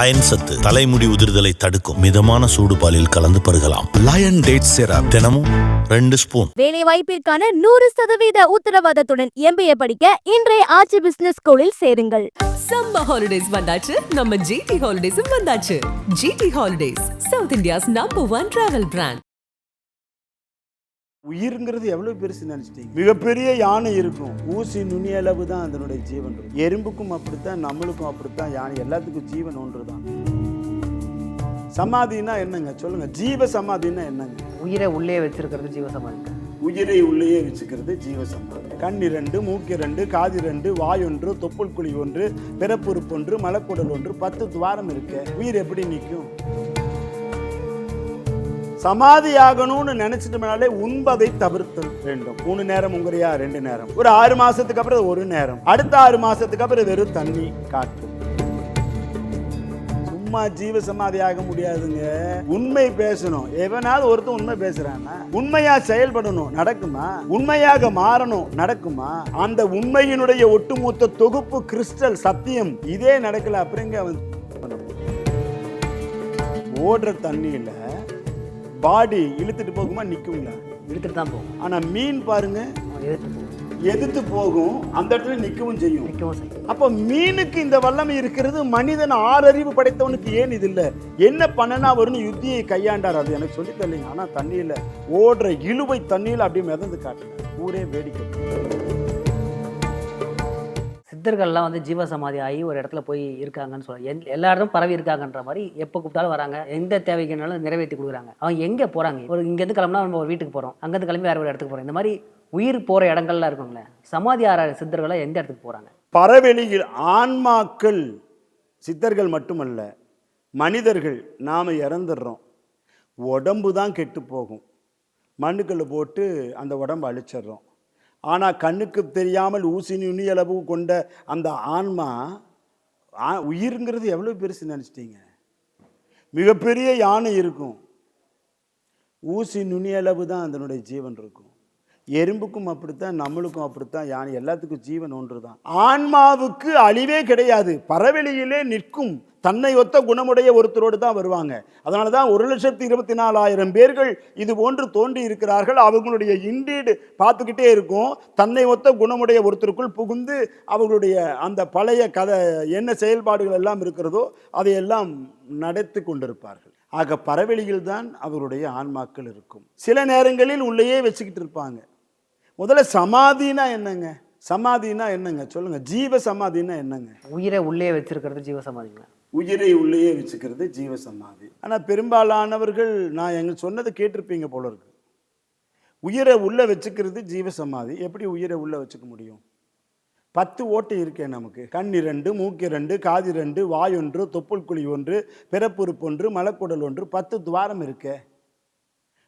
Iron சத்து தலைமுடி உதிர்தலை தடுக்கும் மிதமான சூடு பாலில் கலந்து பருகலாம் லயன் டேட் சிரப் தினமும் ரெண்டு ஸ்பூன். வேலை வாய்ப்பிற்கான நூறு சதவீத உத்தரவாதத்துடன் எம்பிஏ படிக்க இன்றைய ஆட்சி பிசினஸ் ஸ்கூலில் சேருங்கள். சம்மர் ஹாலிடேஸ் வந்தாச்சு நம்ம ஜிடி ஹாலிடேஸும் வந்தாச்சு. GT holidays South India's number one travel brand உயிர்ங்கிறது எவ்வளவு பெருசு நினைச்சிட்டீங்க? மிகப்பெரிய யானை இருக்கும். ஊசி நுனி அளவு தான் அதனுடைய ஜீவன். இருக்கும் எறும்புக்கும் அப்படித்தான் நம்மளுக்கும் அப்படித்தான் யானை. எல்லாத்துக்கும் ஜீவன் ஒன்று தான் சமாதினா என்னங்க? சொல்லுங்க. ஜீவ சமாதினா என்னங்க? உயிரை உள்ளே வச்சிருக்கிறது ஜீவசமாதி உயிரை உள்ளேயே வச்சுக்கிறது ஜீவ சமாதி. கண் இரண்டு மூக்கு இரண்டு காது இரண்டு வாய் ஒன்று தொப்புள் குழி ஒன்று பிறப்புறுப்பு ஒன்று மலக்குடல் ஒன்று பத்து துவாரம் இருக்கு. உயிர் எப்படி நிற்கும் சமாதி ஆகணும்னு நினைச்சிட்டோம்னாலே உண்பதை தவிர்த்தல் வேண்டும். மூணு நேரம் உங்கறியா ரெண்டு நேரம். ஒரு ஆறு மாசத்துக்கு அப்புறம் ஒரு நேரம். அடுத்த ஆறு மாசத்துக்கு அப்புறம் வெறும் தண்ணி காற்று. சும்மா ஜீவ சமாதி ஆக முடியாதுங்க. உண்மை பேசணும். எவனாவது ஒருத்தன் உண்மை பேசுறானா உண்மையா செயல்படணும் நடக்குமா? உண்மையாக மாறணும் நடக்குமா? அந்த உண்மையினுடைய ஒட்டுமொத்த தொகுப்பு கிறிஸ்டல் சத்தியம் இதே நடக்கல. அப்படிங்க அவன் ஓடுற தண்ணி ஓடுற பாடி இழுத்துட்டு போகுமா நிக்குங்களா இழுத்துட்டு தான் போகும். ஆனா மீன் பாருங்க எதிர்த்து போகும் அந்த இடத்துல நிற்கவும் செய்யும். அப்போ மீனுக்கு இந்த வல்லமை இருக்கிறது மனிதன் ஆறறிவு படைத்தவனுக்கு ஏன் இது இல்லை? என்ன பண்ணனா வரும்னு யுத்தியை கையாண்டார் அது எனக்கு சொல்லி தரலைங்க. ஆனால் தண்ணியில் ஓடுற இழுவை தண்ணியில் அப்படியே மிதந்து காட்டுங்க ஊரே வேடிக்கை. சித்தர்கள்லாம் வந்து ஜீவசமாதி ஆகி ஒரு இடத்துல போய் இருக்காங்கன்னு சொல்ல எல்- எல்லா இடத்தும் பரவி இருக்காங்கன்ற மாதிரி எப்போ கூப்பிட்டாலும் வராங்க. எந்த தேவைக்குனாலும் நிறைவேற்றி கொடுக்குறாங்க. அவங்க எங்கே போகிறாங்க ஒரு இங்கேருந்து கிளம்புனா நம்ம ஒரு வீட்டுக்கு போகிறோம் அங்கேருந்து கிளம்பி வேற ஒரு இடத்துக்கு போகிறோம் இந்த மாதிரி உயிர் போகிற இடங்கள்லாம் இருக்குங்களே சமாதி ஆற சித்தர்கள்லாம் எந்த இடத்துக்கு போகிறாங்க பறவெளியில் ஆன்மாக்கள் சித்தர்கள் மட்டுமல்ல மனிதர்கள் நாம் இறந்துடுறோம். உடம்பு தான் கெட்டு போகும். மண்ணுக்கல்ல போட்டு அந்த உடம்பு அழிச்சிடுறோம். ஆனால் கண்ணுக்கு தெரியாமல் ஊசி நுனியளவு கொண்ட அந்த ஆன்மா ஆ- உயிர்ங்கிறது எவ்வளோ பெருசு நினச்சிட்டீங்க? மிகப்பெரிய யானை இருக்கும். ஊசி நுனியளவு தான் அதனுடைய ஜீவன் இருக்கும். எறும்புக்கும் அப்படித்தான் நம்மளுக்கும் அப்படித்தான் யானை எல்லாத்துக்கும் ஜீவன் ஒன்று தான் ஆன்மாவுக்கு அழிவே கிடையாது. பறவெளியிலே நிற்கும் தன்னை ஒத்த குணமுடைய ஒருத்தரோடு தான் வருவாங்க. அதனால தான் ஒரு லட்சத்தி இருபத்தி நாலாயிரம் பேர்கள் இது போன்று தோன்றி இருக்கிறார்கள். அவர்களுடைய இண்டீடு பார்த்துக்கிட்டே இருக்கும். தன்னை ஒத்த குணமுடைய ஒருத்தருக்குள் புகுந்து அவர்களுடைய அந்த பழைய கதை என்ன செயல்பாடுகள் எல்லாம் இருக்கிறதோ அதையெல்லாம் நடத்தி கொண்டிருப்பார்கள். ஆக பறவெளியில் தான் அவருடைய ஆன்மாக்கள் இருக்கும். சில நேரங்களில் உள்ளேயே வச்சுக்கிட்டு இருப்பாங்க. முதல்ல சமாதினா என்னங்க? சமாதினா என்னங்க? சொல்லுங்க. ஜீவ சமாதினா என்னங்க? உயிரை உள்ளே வச்சிருக்கிறது ஜீவசமாதிங்களா? உயிரை உள்ளேயே வச்சுக்கிறது ஜீவ சமாதி ஆனால் பெரும்பாலானவர்கள் நான் எங்க சொன்னதை கேட்டிருப்பீங்க போல இருக்கு. உயிரை உள்ள வச்சுக்கிறது ஜீவ சமாதி எப்படி உயிரை உள்ள வச்சுக்க முடியும்? பத்து ஓட்டை இருக்கே நமக்கு. கண் இரண்டு மூக்கு இரண்டு காது இரண்டு வாய் ஒன்று தொப்புள் குழி ஒன்று பிறப்புறுப்பு ஒன்று மலக்குடல் ஒன்று பத்து துவாரம் இருக்கே.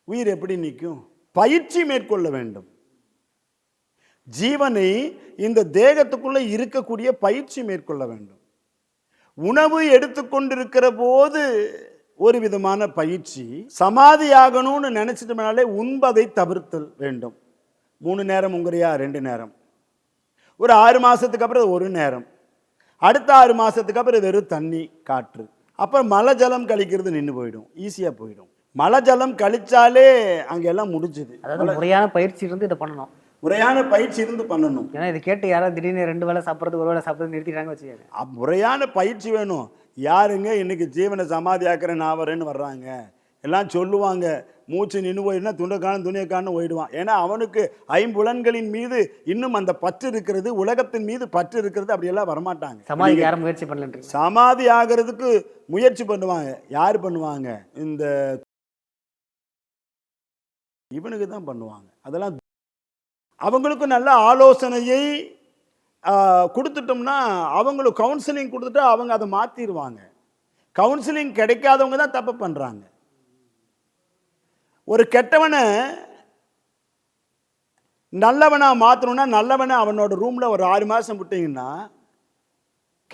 உயிர் எப்படி நிற்கும் பயிற்சி மேற்கொள்ள வேண்டும். ஜீவனை இந்த தேகத்துக்குள்ளே இருக்கக்கூடிய பயிற்சி மேற்கொள்ள வேண்டும். உணவு எடுத்துக்கொண்டிருக்கிற போது ஒரு விதமான பயிற்சி சமாதி ஆகணும்னு நினைச்சிட்டோம்னாலே உண்பதை தவிர்த்தல் வேண்டும். மூணு நேரம் உங்கறியா? ரெண்டு நேரம். ஒரு ஆறு மாதத்துக்கு அப்புறம் ஒரு நேரம். அடுத்த ஆறு மாதத்துக்கு அப்புறம் வெறும் தண்ணி காற்று. அப்புறம் மழை ஜலம் கழிக்கிறது நின்று போயிடும் ஈஸியாக போயிடும். மழை ஜலம் கழிச்சாலே அங்கெல்லாம் முடிஞ்சுது. அதாவது முறையான பயிற்சி இருந்து இதை பண்ணணும். முறையான பயிற்சி இருந்து பண்ணணும். ஏன்னா இது கேட்டு யாராவது திடீர்னு ரெண்டு வேளை சாப்பிட்றது ஒரு வேளை சாப்பிட்றது நிறுத்திட்டாங்க வச்சுக்கோங்க. முறையான பயிற்சி வேணும். யாருங்க இன்னைக்கு ஜீவனை சமாதி ஆக்கிறேன் நான் வரேன்னு வர்றாங்க. எல்லாம் சொல்லுவாங்க. மூச்சு நின்று போயிடுனா துண்டை காணும் துணியை காணும் போயிடுவான் ஏன்னா அவனுக்கு ஐம்புலன்களின் மீது இன்னும் அந்த பற்று இருக்கிறது உலகத்தின் மீது பற்று இருக்கிறது அப்படியெல்லாம் வரமாட்டாங்க. சமாதிக்கு யாரும் முயற்சி பண்ணலன்றீங்க சமாதி ஆகிறதுக்கு முயற்சி பண்ணுவாங்க. யார் பண்ணுவாங்க? இந்த இவனுக்கு தான் பண்ணுவாங்க. அதெல்லாம் அவங்களுக்கும் நல்ல ஆலோசனையை கொடுத்துட்டோம்னா அவங்களுக்கு கவுன்சிலிங் கொடுத்துட்டா அவங்க அதை மாற்றிடுவாங்க கவுன்சிலிங் கிடைக்காதவங்க தான் தப்பு பண்ணுறாங்க ஒரு கெட்டவனை நல்லவனா மாற்றணும்னா நல்லவனை அவனோட ரூமில் ஒரு ஆறு மாதம் விட்டீங்கன்னா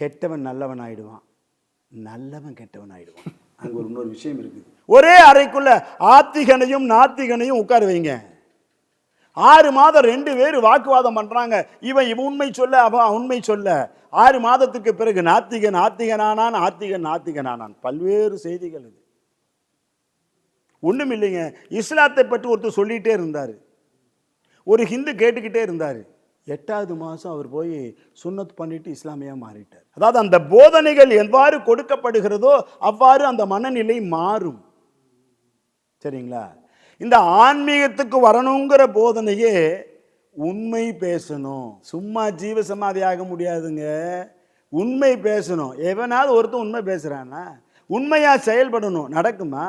கெட்டவன் நல்லவன் ஆயிடுவான். நல்லவன் கெட்டவன் ஆயிடுவான். அங்க ஒரு இன்னொரு விஷயம் இருக்குது. ஒரே அறைக்குள்ள ஆத்திகனையும் நாத்திகனையும் உட்கார வைங்க. ஆறு மாதம் ரெண்டு பேர் வாக்குவாதம் பண்ணுறாங்க இவன் இவன் உண்மை சொல்ல அவன் உண்மை சொல்ல. ஆறு மாதத்துக்கு பிறகு நாத்திகன் ஆத்திகனானான் ஆத்திகன் நாத்திகனானான் பல்வேறு செய்திகள் இது. ஒன்றும் இல்லைங்க இஸ்லாத்தை பற்றி ஒருத்தர் சொல்லிகிட்டே இருந்தார். ஒரு ஹிந்து கேட்டுக்கிட்டே இருந்தார். எட்டாவது மாதம் அவர் போய் சுன்னத் பண்ணிட்டு இஸ்லாமியாக மாறிட்டார். அதாவது அந்த போதனைகள் எவ்வாறு கொடுக்கப்படுகிறதோ அவ்வாறு அந்த மனநிலை மாறும். சரிங்களா? இந்த ஆன்மீகத்துக்கு வரணுங்கிற போதனையே உண்மை பேசணும். சும்மா ஜீவ சமாதி ஆக முடியாதுங்க. உண்மை பேசணும். எவனாவது ஒருத்தன் உண்மை பேசுகிறான்னா உண்மையாக செயல்படணும் நடக்குமா?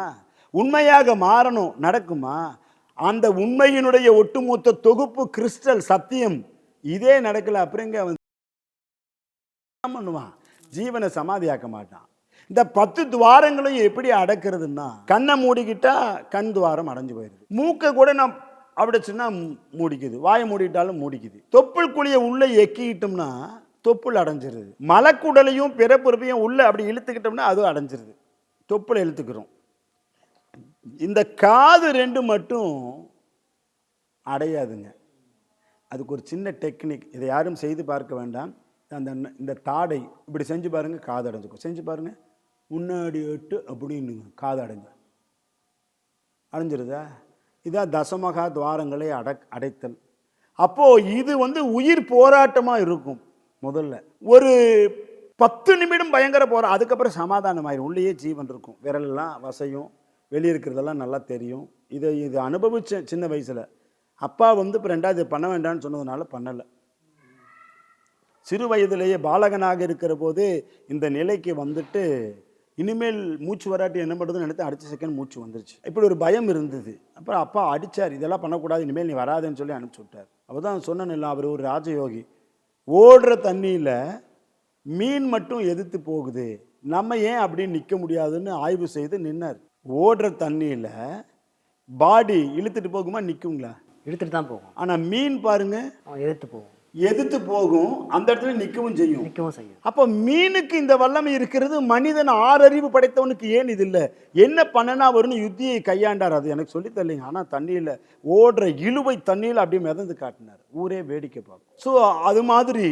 உண்மையாக மாறணும் நடக்குமா? அந்த உண்மையினுடைய ஒட்டுமொத்த தொகுப்பு கிறிஸ்டல் சத்தியம் இதே நடக்கல அப்படிங்க அவன்? பண்ணுவான்? ஜீவனை சமாதியாக்க மாட்டான். இந்த பத்து துவாரங்களையும் எப்படி அடக்கிறதுன்னா கண்ணை மூடிக்கிட்டா கண் துவாரம் அடைஞ்சு போயிடுது மூக்கை கூட நான் அப்படிச்சுன்னா மூடிக்குது. வாயை மூடிட்டாலும் மூடிக்குது. தொப்புள் குழியை உள்ளே எக்கிக்கிட்டோம்னா தொப்புள் அடைஞ்சிருது. மலக்குடலையும் பிறப்புறுப்பையும் உள்ளே அப்படி இழுத்துக்கிட்டோம்னா அதுவும் அடைஞ்சிருது. தொப்புளை இழுத்துக்கிறோம். இந்த காது ரெண்டு மட்டும் அடையாதுங்க. அதுக்கு ஒரு சின்ன டெக்னிக். இதை யாரும் செய்து பார்க்க வேண்டாம். அந்த இந்த தாடை இப்படி செஞ்சு பாருங்கள் காது அடைஞ்சுக்கும் செஞ்சு பாருங்கள் முன்னாடி எட்டு அப்படின்னுங்க காதடைங்க. அடைஞ்சிருதா? இதான் தசமகா துவாரங்களை அடக் அடைத்தல். அப்போது இது வந்து உயிர் போராட்டமாக இருக்கும் முதல்ல. ஒரு பத்து நிமிடம் பயங்கர போகிற அதுக்கப்புறம் சமாதானம் ஆயிரும் உள்ளேயே ஜீவன் இருக்கும். விரலெல்லாம் வசையும் வெளியே இருக்கிறதெல்லாம் நல்லா தெரியும். இதை இது அனுபவிச்சேன் சின்ன வயசில். அப்பா வந்து இப்போ ரெண்டாவது பண்ண வேண்டாம்னு சொன்னதுனால பண்ணலை. சிறு வயதிலேயே பாலகனாக இருக்கிற போது இந்த நிலைக்கு வந்துட்டு இனிமேல் மூச்சு வராட்டி என்ன பண்ணுறதுன்னு நினைத்து அடுத்த செகண்ட் மூச்சு வந்துருச்சு. இப்படி ஒரு பயம் இருந்தது. அப்புறம் அப்பா அடிச்சார் இதெல்லாம் பண்ணக்கூடாது இனிமேல் நீ வராதுன்னு சொல்லி அனுப்பிச்சி விட்டார். அப்போ தான் சொன்னேன்ல அவர் ஒரு ராஜயோகி. ஓடுற தண்ணியில் மீன் மட்டும் எதிர்த்து போகுது. நம்ம ஏன் அப்படின்னு நிற்க முடியாதுன்னு ஆய்வு செய்து நின்னார். ஓடுற தண்ணியில் பாடி இழுத்துட்டு போகுமா நிற்குங்களா இழுத்துட்டு தான் போகும். ஆனால் மீன் பாருங்க. அவன் எதிர்த்து போகும். எதிர்த்து போகும் அந்த இடத்துல நிற்கவும் செய்யும். நிற்கவும் செய்யும். அப்போ மீனுக்கு இந்த வல்லமை இருக்கிறது மனிதன் ஆறறிவு படைத்தவனுக்கு ஏன் இது இல்லை? என்ன பண்ணனா வரும்னு யுத்தியை கையாண்டார். அது எனக்கு சொல்லித் தரலைங்க. ஆனால் தண்ணியில் ஓடுற இழுவை தண்ணியில் அப்படியே மிதந்து காட்டினார். ஊரே வேடிக்கை பார்க்கும். ஸோ அது மாதிரி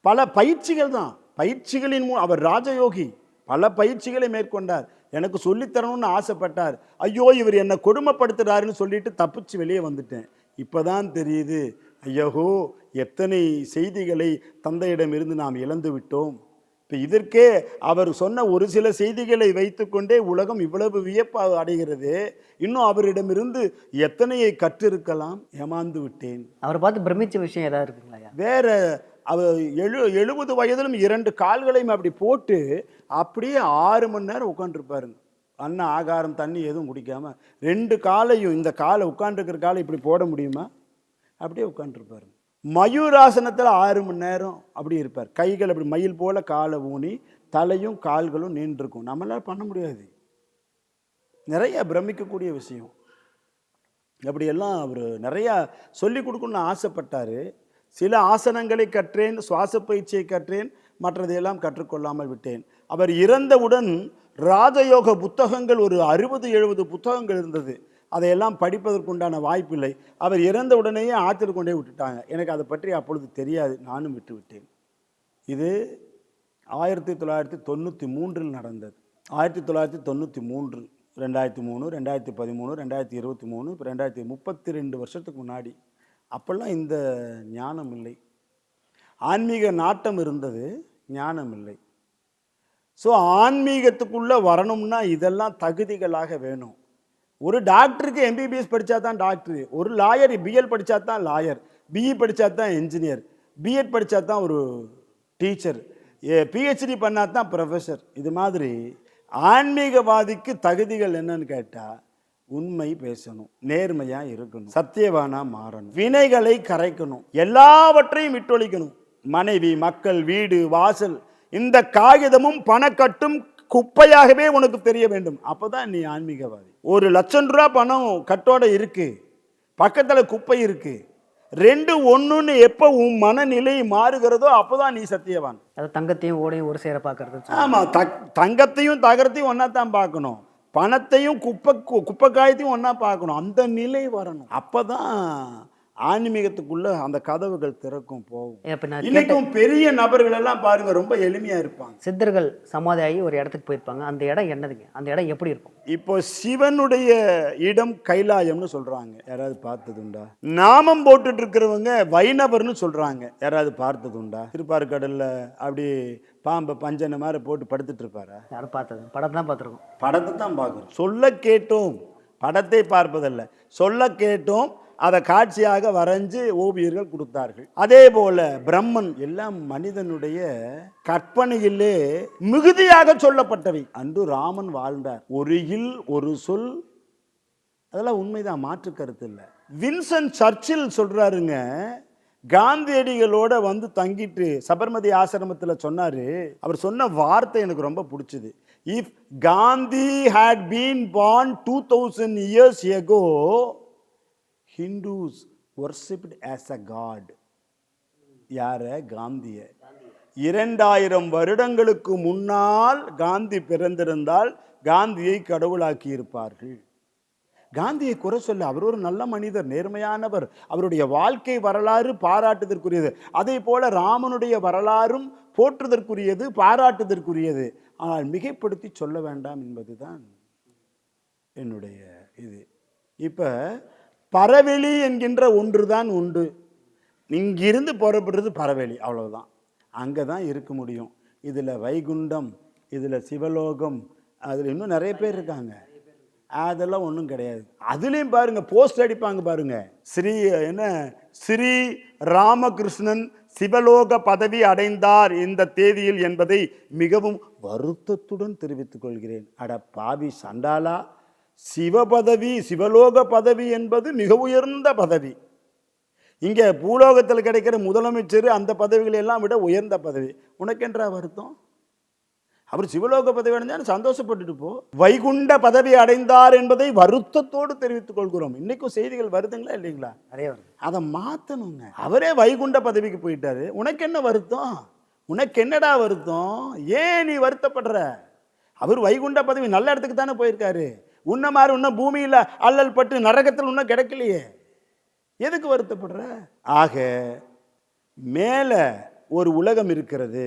பல பயிற்சிகள் தான். பயிற்சிகளின் அவர் ராஜயோகி. பல பயிற்சிகளை மேற்கொண்டார். எனக்கு சொல்லித்தரணும்னு ஆசைப்பட்டார். ஐயோ இவர் என்னை கொடுமைப்படுத்துறாருன்னு சொல்லிட்டு தப்பிச்சு வெளியே வந்துட்டேன். இப்போதான் தெரியுது. ஐயோ எத்தனை செய்திகளை தந்தையிடமிருந்து நாம் இழந்து விட்டோம். இப்போ இதற்கே அவர் சொன்ன ஒரு சில செய்திகளை வைத்துக்கொண்டே உலகம் இவ்வளவு வியப்பாக அடைகிறது. இன்னும் அவரிடமிருந்து எத்தனையை கற்றிருக்கலாம்? ஏமாந்து விட்டேன். அவரை பார்த்து பிரமிச்ச விஷயம் ஏதாவது இருக்குங்களா வேற அவர் எழு எழுபது வயதிலும் இரண்டு கால்களையும் அப்படி போட்டு அப்படியே ஆறு மணி நேரம் உட்காந்துருப்பாருங்க அன்ன ஆகாரம் தண்ணி எதுவும் குடிக்காம. ரெண்டு காலையும் இந்த காலை உட்காந்துருக்கிற காலை இப்படி போட முடியுமா? அப்படியே உட்காந்துருப்பார் மயூராசனத்தில் ஆறு மணி நேரம் அப்படி இருப்பார். கைகள் அப்படி மயில் போல் காலை ஊனி தலையும் கால்களும் நின்றுருக்கும் நம்மளால் பண்ண முடியாது. நிறைய பிரமிக்கக்கூடிய விஷயம். அப்படியெல்லாம் அவர் நிறையா சொல்லி கொடுக்கணும்னு ஆசைப்பட்டார். சில ஆசனங்களை கற்றேன் சுவாச பயிற்சியை கற்றேன் மற்றதையெல்லாம் கற்றுக்கொள்ளாமல் விட்டேன். அவர் இறந்தவுடன் ராஜயோக புத்தகங்கள் ஒரு அறுபது எழுபது புத்தகங்கள் இருந்தது. அதையெல்லாம் படிப்பதற்குண்டான வாய்ப்பில்லை. அவர் இறந்த உடனேயே ஆற்றில் கொண்டே விட்டுட்டாங்க. எனக்கு அதை பற்றி அப்பொழுது தெரியாது. நானும் விட்டுவிட்டேன். இது ஆயிரத்தி தொள்ளாயிரத்தி தொண்ணூற்றி மூன்றில் நடந்தது. ஆயிரத்தி தொள்ளாயிரத்தி தொண்ணூற்றி மூன்று ரெண்டாயிரத்தி மூணு ரெண்டாயிரத்தி பதிமூணு ரெண்டாயிரத்தி இருபத்தி மூணு இப்போ ரெண்டாயிரத்தி முப்பத்தி ரெண்டு வருஷத்துக்கு முன்னாடி. அப்போல்லாம் இந்த ஞானம் இல்லை. ஆன்மீக நாட்டம் இருந்தது ஞானம் இல்லை. ஸோ ஆன்மீகத்துக்குள்ளே வரணும்னா இதெல்லாம் தகுதிகளாக வேணும். ஒரு டாக்டருக்கு எம்பிபிஎஸ் படித்தா தான் டாக்டர் ஒரு லாயர் பிஎல் படித்தா தான் லாயர் பிஇ படித்தா தான் என்ஜினியர் பிஎட் படித்தா தான் ஒரு டீச்சர் பிஹெச்டி பண்ணா தான் ப்ரொஃபஸர் இது மாதிரி ஆன்மீகவாதிக்கு தகுதிகள் என்னன்னு கேட்டால் உண்மை பேசணும் நேர்மையாக இருக்கணும் சத்தியவானா மாறணும் வினைகளை கரைக்கணும் எல்லாவற்றையும் விட்டொழிக்கணும். மனைவி மக்கள் வீடு வாசல் இந்த காகிதமும் பணக்கட்டும் குப்பையாகவே உனக்கு தெரிய வேண்டும். அப்பதான் நீ ஆன்மீகவாதி. ஒரு லட்சம் ரூபா பணம் கட்டோட இருக்கு. பக்கத்துல குப்பை இருக்கு. ரெண்டு ஒண்ணுன்னு எப்போ உன் மனநிலை மாறுகிறதோ அப்போதான் நீ சத்தியவான். அதாவது தங்கத்தையும் ஓடையும் ஒரு சேர பார்க்கறது ஆமா தக் தங்கத்தையும் தகரத்தையும் ஒன்றா தான் பார்க்கணும். பணத்தையும் குப்பை குப்பை காயத்தையும் ஒன்றா பார்க்கணும். அந்த நிலை வரணும். அப்போ தான் ஆன்மீகத்துக்குள்ள அந்த கதவுகள் திறக்கும் போகும். இன்னைக்கும் பெரிய நபர்கள் எல்லாம் பாருங்க ரொம்ப எளிமையா இருப்பாங்க. சித்தர்கள் சமாதி ஆகி ஒரு இடத்துக்கு போயிருப்பாங்க. அந்த இடம் என்னதுங்க? அந்த இடம் எப்படி இருக்கும்? இப்போ சிவனுடைய இடம் கைலாயம்னு சொல்றாங்க. யாராவது பார்த்ததுண்டா நாமம் போட்டுட்டு இருக்கிறவங்க வைணவர்னு சொல்றாங்க. யாராவது பார்த்ததுண்டா திருப்பார்கடல்ல அப்படி பாம்பை பஞ்சனை மாதிரி போட்டு படுத்துட்டு இருப்பாரா யாரும் பார்த்தது படம் தான் பார்த்துருக்கோம். படத்தை தான் பார்க்குறோம். சொல்ல கேட்டோம். படத்தை பார்ப்பதல்ல. சொல்ல கேட்டோம். அதை காட்சியாக வரைஞ்சு ஓவியர்கள் கொடுத்தார்கள். அதே போல பிரம்மன் எல்லாம் மனிதனுடைய கற்பனையிலே மிகுதியாக சொல்லப்பட்டவை. அன்று ராமன் வாழ்ந்தார். ஒரு இல் ஒரு சொல் அதெல்லாம் உண்மைதான் மாற்று கருத்து இல்லை. வின்சன் சர்ச்சில் சொல்றாருங்க காந்தியடிகளோட வந்து தங்கிட்டு சபர்மதி ஆசிரமத்தில் சொன்னாரு. அவர் சொன்ன வார்த்தை எனக்கு ரொம்ப பிடிச்சது. If Gandhi had been born two thousand years ago Hindus worshipped as a god யார? காந்திய. இரண்டாயிரம் வருடங்களுக்கு முன்னால் காந்தி பிறந்திருந்தால் காந்தியை கடவுளாக்கி இருப்பார்கள் காந்தியை குறை சொல்ல அவர் ஒரு நல்ல மனிதர் நேர்மையானவர். அவருடைய வாழ்க்கை வரலாறு பாராட்டுதற்குரியது. அதே போல ராமனுடைய வரலாறும் போற்றுதற்குரியது பாராட்டுதற்குரியது. ஆனால் மிகைப்படுத்தி சொல்ல வேண்டாம் என்பதுதான் என்னுடைய இது. இப்போ பறவெளி என்கின்ற ஒன்று தான் உண்டு. இங்கிருந்து புறப்படுறது பறவெளி அவ்வளவுதான். அங்கே தான் இருக்க முடியும். இதில் வைகுண்டம் இதில் சிவலோகம் அதில் இன்னும் நிறைய பேர் இருக்காங்க. அதெல்லாம் ஒன்றும் கிடையாது. அதுலேயும் பாருங்க போஸ்ட் அடிப்பாங்க பாருங்க. ஸ்ரீ என்ன? ஸ்ரீ ராமகிருஷ்ணன் சிவலோக பதவி அடைந்தார் இந்த தேதியில் என்பதை மிகவும் வருத்தத்துடன் தெரிவித்துக் கொள்கிறேன். அட பாவி சண்டாலா சிவபதவி சிவலோக பதவி என்பது மிக உயர்ந்த பதவி. இங்கே பூலோகத்தில் கிடைக்கிற முதலமைச்சர் அந்த பதவிகளை எல்லாம் விட உயர்ந்த பதவி. உனக்கென்றா வருத்தம்? அவர் சிவலோக பதவி அடைஞ்சாலும் சந்தோஷப்பட்டுட்டு போ. வைகுண்ட பதவி அடைந்தார் என்பதை வருத்தத்தோடு தெரிவித்துக் கொள்கிறோம். இன்னைக்கும் செய்திகள் வருதுங்களா இல்லைங்களா? நிறைய அதை மாற்றணுங்க அவரே வைகுண்ட பதவிக்கு போயிட்டாரு. உனக்கு என்ன வருத்தம்? உனக்கு என்னடா வருத்தம்? ஏன் நீ வருத்தப்படுற? அவர் வைகுண்ட பதவி நல்ல இடத்துக்கு தானே போயிருக்காரு. உன்ன மாதிரி இன்னும் பூமியில் அல்லல் பட்டு நரகத்தில் இன்னும் கிடைக்கலையே. எதுக்கு வருத்தப்படுற? ஆக மேலே ஒரு உலகம் இருக்கிறது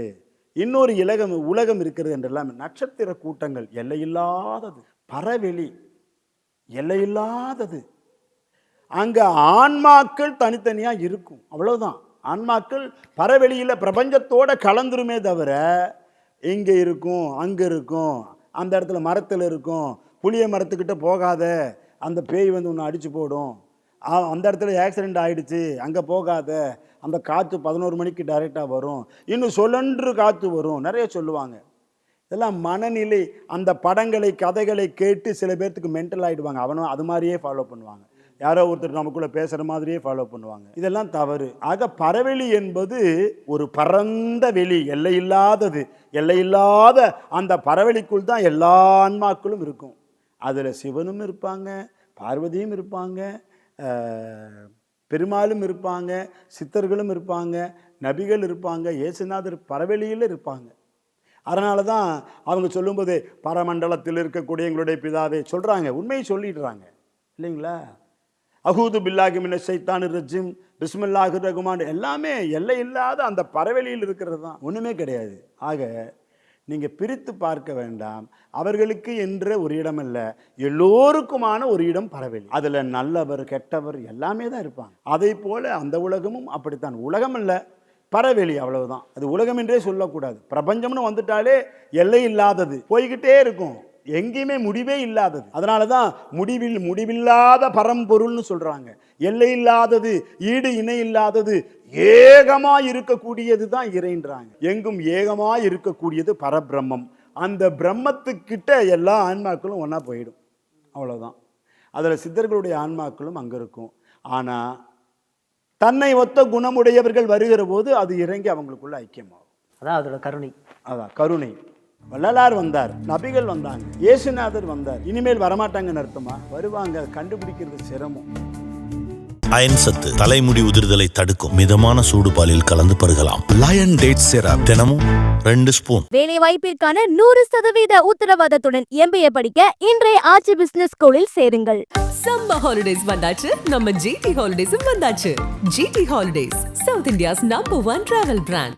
இன்னொரு இலகம் உலகம் இருக்கிறது என்றெல்லாம் நட்சத்திர கூட்டங்கள் எல்லையில்லாதது பரவெளி எல்லையில்லாதது. அங்கே ஆன்மாக்கள் தனித்தனியாக இருக்கும் அவ்வளோதான் ஆன்மாக்கள் பறவெளியில் பிரபஞ்சத்தோட கலந்துருமே தவிர இங்கே இருக்கும் அங்கே இருக்கும் அந்த இடத்துல மரத்தில் இருக்கும் புளிய மரத்துக்கிட்ட போகாத அந்த பேய் வந்து உன்னை அடித்து போடும். அந்த இடத்துல ஆக்சிடெண்ட் ஆகிடுச்சு அங்கே போகாத. அந்த காற்று பதினோரு மணிக்கு டைரெக்டாக வரும். இன்னும் சொல்லன்று காற்று வரும். நிறைய சொல்லுவாங்க. இதெல்லாம் மனநிலை அந்த படங்களை கதைகளை கேட்டு சில பேர்த்துக்கு மென்டல் ஆகிடுவாங்க அவனும் அது மாதிரியே ஃபாலோ பண்ணுவாங்க. யாரோ ஒருத்தர் நமக்குள்ளே பேசுகிற மாதிரியே ஃபாலோ பண்ணுவாங்க. இதெல்லாம் தவறு. ஆக பறவெளி என்பது ஒரு பரந்த வெளி எல்லையில்லாதது எல்லையில்லாத அந்த பறவெளிக்குள் தான் எல்லா ஆன்மாக்களும் இருக்கும். அதில் சிவனும் இருப்பாங்க பார்வதியும் இருப்பாங்க பெருமாளும் இருப்பாங்க சித்தர்களும் இருப்பாங்க நபிகள் இருப்பாங்க இயேசுநாதர் பரவெளியில் இருப்பாங்க. அதனால தான் அவங்க சொல்லும்போது பரமண்டலத்தில் இருக்கக்கூடிய எங்களுடைய பிதாவே சொல்கிறாங்க உண்மையை சொல்லிடுறாங்க. இல்லைங்களா? அகூது பில்லாகி மின்ன சைத்தான் ரஜிம் பிஸ்மில்லாஹு ரகுமான் எல்லாமே எல்லை இல்லாத அந்த பரவெளியில் இருக்கிறது தான் ஒன்றுமே கிடையாது. ஆக நீங்கள் பிரித்து பார்க்க வேண்டாம். அவர்களுக்கு என்ற ஒரு இடம் அல்ல எல்லோருக்குமான ஒரு இடம் பரவெளி அதில் நல்லவர் கெட்டவர் எல்லாமே தான் இருப்பாங்க. அதை போல் அந்த உலகமும் அப்படித்தான். உலகம் அல்ல பரவெளி அவ்வளவுதான். அது உலகம் என்றே சொல்லக்கூடாது. பிரபஞ்சம்னு வந்துட்டாலே எல்லை இல்லாதது. போய்கிட்டே இருக்கும். எங்கேயுமே முடிவே இல்லாதது. அதனால தான் முடிவில் முடிவில்லாத பரம்பொருள்னு சொல்றாங்க. எல்லை இல்லாதது ஈடு இணை இல்லாதது ஏகமா இருக்கக்கூடியது தான் இறைன்றாங்க. எங்கும் ஏகமா இருக்கக்கூடியது பரபிரம்மம். அந்த பிரம்மத்துக்கிட்ட எல்லா ஆன்மாக்களும் ஒன்றா போயிடும். அவ்வளவுதான். அதில் சித்தர்களுடைய ஆன்மாக்களும் அங்கே இருக்கும். ஆனால் தன்னை ஒத்த குணமுடையவர்கள் வருகிற போது அது இறங்கி அவங்களுக்குள்ள ஐக்கியமாகும். அதான் அதோட கருணை. அதான் கருணை. வள்ளலார் வந்தார் நபிகள் வந்தாங்க இயேசுநாதர் வந்தார். இனிமேல் வரமாட்டாங்கன்னு அர்த்தமா? வருவாங்க கண்டுபிடிக்கிறது சிரமம். அயன் சத்து தலைமுடி உதிர்தலை தடுக்கும். மிதமான சூடு பாலில் கலந்து பருகலாம். லயன் டேட் சிரப் தினமும் ரெண்டு ஸ்பூன். வேலை வாய்ப்பிற்கான நூறு சதவீத உத்தரவாதத்துடன் எம்பிஏ படிக்க இன்றைய ஆச்சி பிசினஸ் ஸ்கூலில் சேருங்கள். சம்மர் ஹாலிடேஸ் வந்தாச்சு. நம்ம ஜிடி ஹாலிடேஸும் வந்தாச்சு. GT holidays South India's number one travel brand